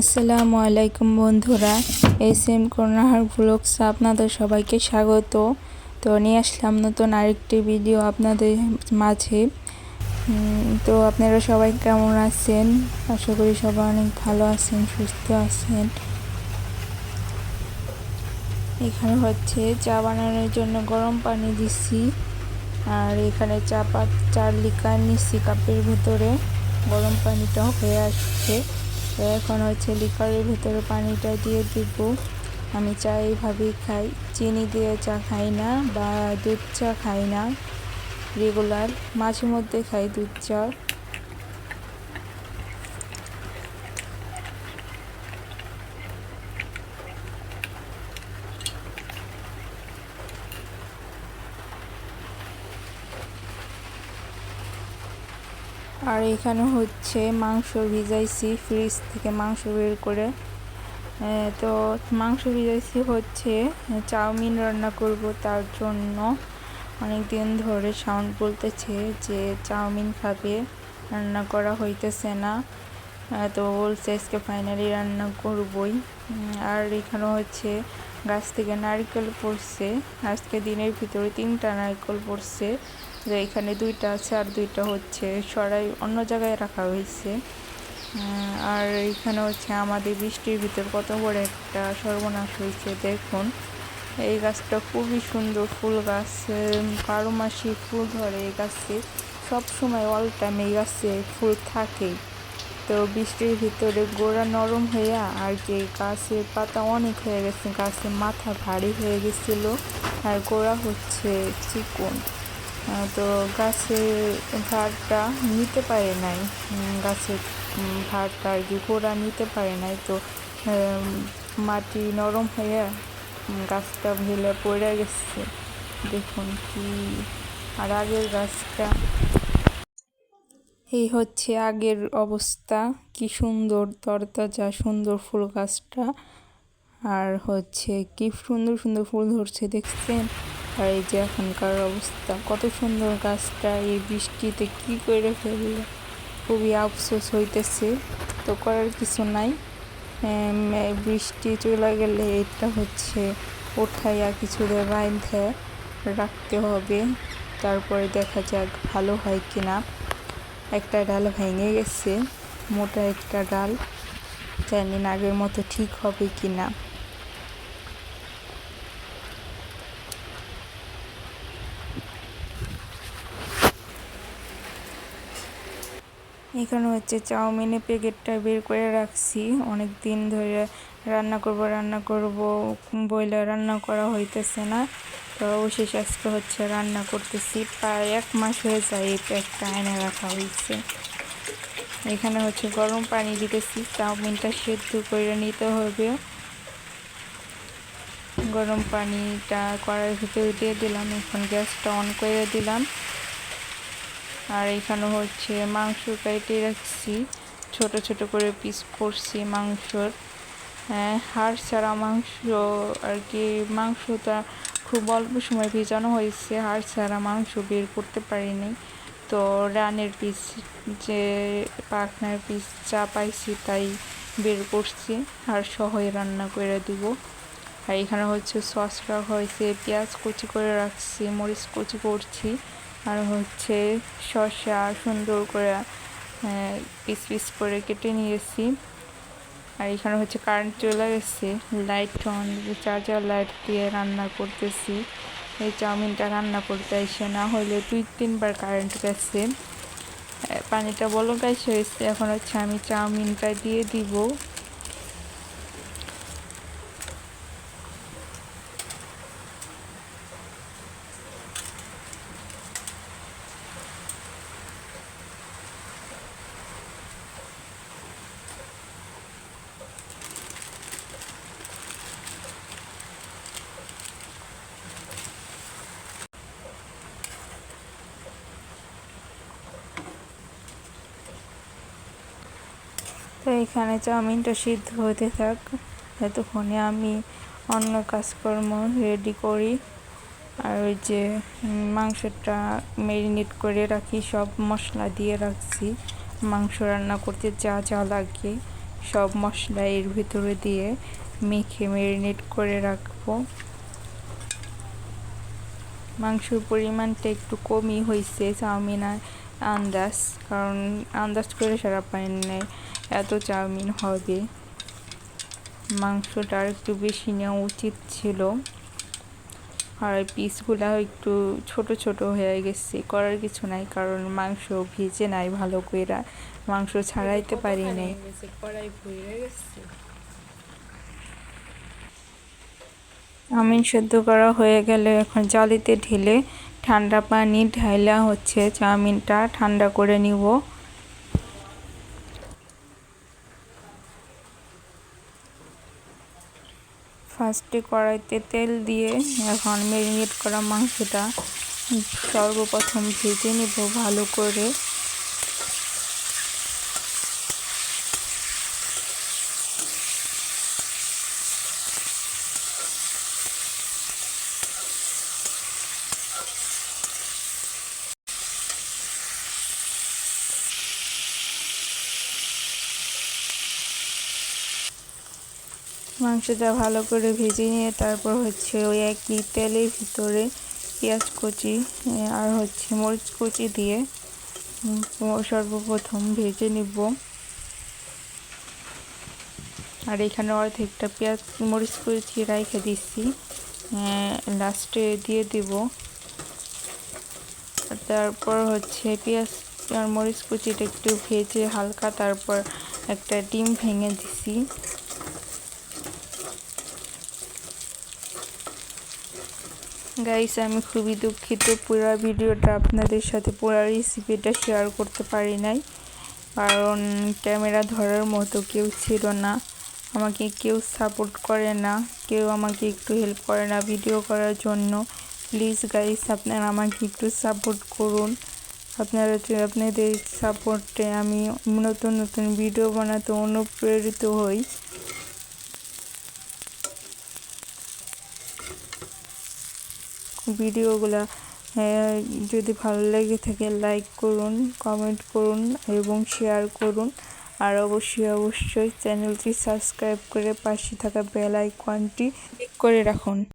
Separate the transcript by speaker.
Speaker 1: আসসালামু আলাইকুম বন্ধুরা এস এম কর্নাহার ব্লগস আপনাদের সবাইকে স্বাগত। তো নিয়ে আসলাম নতুন আরেকটি ভিডিও আপনাদের মাঝে। তো আপনারা সবাই কেমন আছেন? আশা করি সবাই অনেক ভালো আছেন, সুস্থ আছেন। এখানে হচ্ছে চা বানানোর জন্য গরম পানি দিচ্ছি আর এখানে চা পাত চার লিকার নিচ্ছি কাপের ভেতরে গরম পানিটা হয়ে আসছে। তো এখন হচ্ছে লিকারের ভেতরে পানিটা দিয়ে দিব। আমি চা এইভাবেই খাই। চিনি দিয়ে চা খাই না বা দুধ চা খাই না। রেগুলার মাঝে মধ্যে খাই দুধ চা। আর এখানে হচ্ছে মাংস ভিজাইছি ফ্রিজ থেকে মাংস বের করে। তো মাংস ভিজাইছি হচ্ছে চাউমিন রান্না করব তার জন্য। অনেক দিন ধরে সাউন্ড বলতেছে যে চাউমিন খাবে, রান্না করা হইতেছে না। তো বলছে আজকে ফাইনালি রান্না করবই। আর এখানে হচ্ছে গাছ থেকে নারকেল পড়ছে। আজকে দিনের ভিতরে তিনটা নারকেল পড়ছে। যে এখানে দুইটা আছে আর দুইটা হচ্ছে সরাই অন্য জায়গায় রাখা হয়েছে। আর এখানে হচ্ছে আমাদের বৃষ্টির ভিতর কত বড় একটা সর্বনাশ হয়েছে, দেখুন। এই গাছটা খুবই সুন্দর ফুল গাছ বারো মাসি ফুল ধরে এই গাছে। সবসময় অল টাইম এই গাছে ফুল থাকে তো বৃষ্টির ভিতরে গোড়া নরম হয়ে আর কি গাছের পাতা অনেক হয়ে গেছে, গাছের মাথা ভারী হয়ে গেছিল। আর গোড়া হচ্ছে চিকন। তো গাছের ভারটা নিতে পারে নাই। গাছের ভারটা আর কি গোড়া নিতে পারে নাই। তো মাটি নরম হয়ে গাছটা ভেলে পড়ে গেছে। দেখুন কি, আর আগের গাছটা। এই হচ্ছে আগের অবস্থা। কি সুন্দর তরতাজা সুন্দর ফুল গাছটা। আর হচ্ছে কি সুন্দর সুন্দর ফুল ধরছে, দেখছেন? আর এই যে এখনকার অবস্থা, কত সুন্দর গাছটা, এই বৃষ্টিতে কি করে ফেলল? খুবই আফসোস হইতেছে। তো করার কিছু নাই। বৃষ্টি চলে গেলে এটা হচ্ছে ওঠাইয়া কিছু বাইন্ধে রাখতে হবে। তারপরে দেখা যাক ভালো হয় কি না একটা ডাল ভেঙে গেছে, মোটা একটা ডাল। জানি না আগের মতো ঠিক হবে কি না এখানে হচ্ছে চাউমিনের প্যাকেটটা বের করে রাখছি। অনেক দিন ধরে রান্না করব রান্না করব বইলে রান্না করা হইতেছে না। তো অবশেষে আজকে হচ্ছে রান্না করতেছি। প্রায় এক মাস হয়ে যায় এই প্যাকটা এনে রাখা হয়েছে এখানে হচ্ছে গরম পানি দিতেছি। চাউমিনটা সেদ্ধ করে নিতে হবে। গরম পানিটা কড়াইয়ের ভিতরে দিয়ে দিলাম। এখন গ্যাসটা অন করে দিলাম। আর এখানে হচ্ছে মাংস কেটে রাখছি। ছোট ছোট করে পিস করছি মাংসর। হ্যাঁ, হাড় ছাড়া মাংস আর কি মাংসটা খুব অল্প সময় ভেজানো হয়েছে। হাড় ছাড়া মাংস বের করতে পারিনি। তো রানের পিস যে পাখনার পিস চা পাইছি তাই বের করছি। আর সহই রান্না করে দিব। আর এখানে হচ্ছে সস রাখা হয়েছে পেঁয়াজ কুচি করে রাখছি মরিচ কুচি করছি। আর হচ্ছে শসা সুন্দর করে পিস পিস করে কেটে নিয়েছি। আর এখানে হচ্ছে কারেন্ট চলে গেছে লাইট অন চার্জার লাইট দিয়ে রান্না করতেছি। এই চাউমিনটা রান্না করতে এসে না হলে দুই তিনবার কারেন্ট গেছে। পানিটা বলো গাছ হয়েছে এখন হচ্ছে আমি চাউমিনটা দিয়ে দিব। তো এখানে চাউমিনটা সিদ্ধ হতে থাক। এতক্ষণে আমি অন্য কাজকর্ম রেডি করি। আর ওই যে মাংসটা ম্যারিনেট করে রাখি, সব মশলা দিয়ে রাখছি। মাংস রান্না করতে যা যা লাগে, সব মশলা এর ভিতরে দিয়ে মেখে ম্যারিনেট করে রাখব। মাংসর পরিমাণটা একটু কমই হয়েছে চাউমিন আর আন্দাজ, কারণ আন্দাজ করে সারা পানি নেই। এত চাউমিন হবে। মাংসটা আর একটু বেশি নেওয়া উচিত ছিল। আর পিসগুলা একটু ছোট ছোট হয়ে গেছে করার কিছু নাই কারণ মাংস ভিজে নাই ভালো করে মাংস ছাড়াইতে পারি নাই। চাউমিন সেদ্ধ করা হয়ে গেলে এখন জালিতে ঢেলে ঠান্ডা পানি ঢাইলা হচ্ছে চাউমিনটা ঠান্ডা করে নিব। ফার্স্টে কড়াইতে তেল দিয়ে এখন ম্যারিনেট করা মাংসটা সর্বপ্রথম ভেজে নেব ভালো করে। মাংসটা ভালো করে ভেজে নিয়ে তারপর হচ্ছে ওই একই তেলের ভিতরে পেঁয়াজ কুচি আর হচ্ছে মরিচ কুচি দিয়ে সর্বপ্রথম ভেজে নিব। আর এখানে অর্ধেকটা পেঁয়াজ, মরিচ কুচি রাইখে দিচ্ছি। লাস্টে দিয়ে দিব। তারপর হচ্ছে পেঁয়াজ আর মরিচ কুচিটা একটু ভেজে হালকা তারপর একটা ডিম ভেঙে দিছি। গাইস আমি খুবই দুঃখিত। পুরো ভিডিওটা আপনাদের সাথে, পুরো রেসিপিটা শেয়ার করতে পারি নাই। কারণ ক্যামেরা ধরার মতো কেউ ছিল না। আমাকে কেউ সাপোর্ট করে না। কেউ আমাকে একটু হেল্প করে না ভিডিও করার জন্য। প্লিজ গাইস আপনারা আমাকে একটু সাপোর্ট করুন। আপনারা আপনাদের সাপোর্টে আমি নতুন নতুন ভিডিও বানাতে অনুপ্রেরিত হই। ভিডিওগুলো যদি ভালো লেগে থাকে লাইক করুন কমেন্ট করুন এবং শেয়ার করুন। আর অবশ্যই অবশ্যই চ্যানেলটি সাবস্ক্রাইব করে পাশে থাকা বেল আইকনটি ক্লিক করে রাখুন।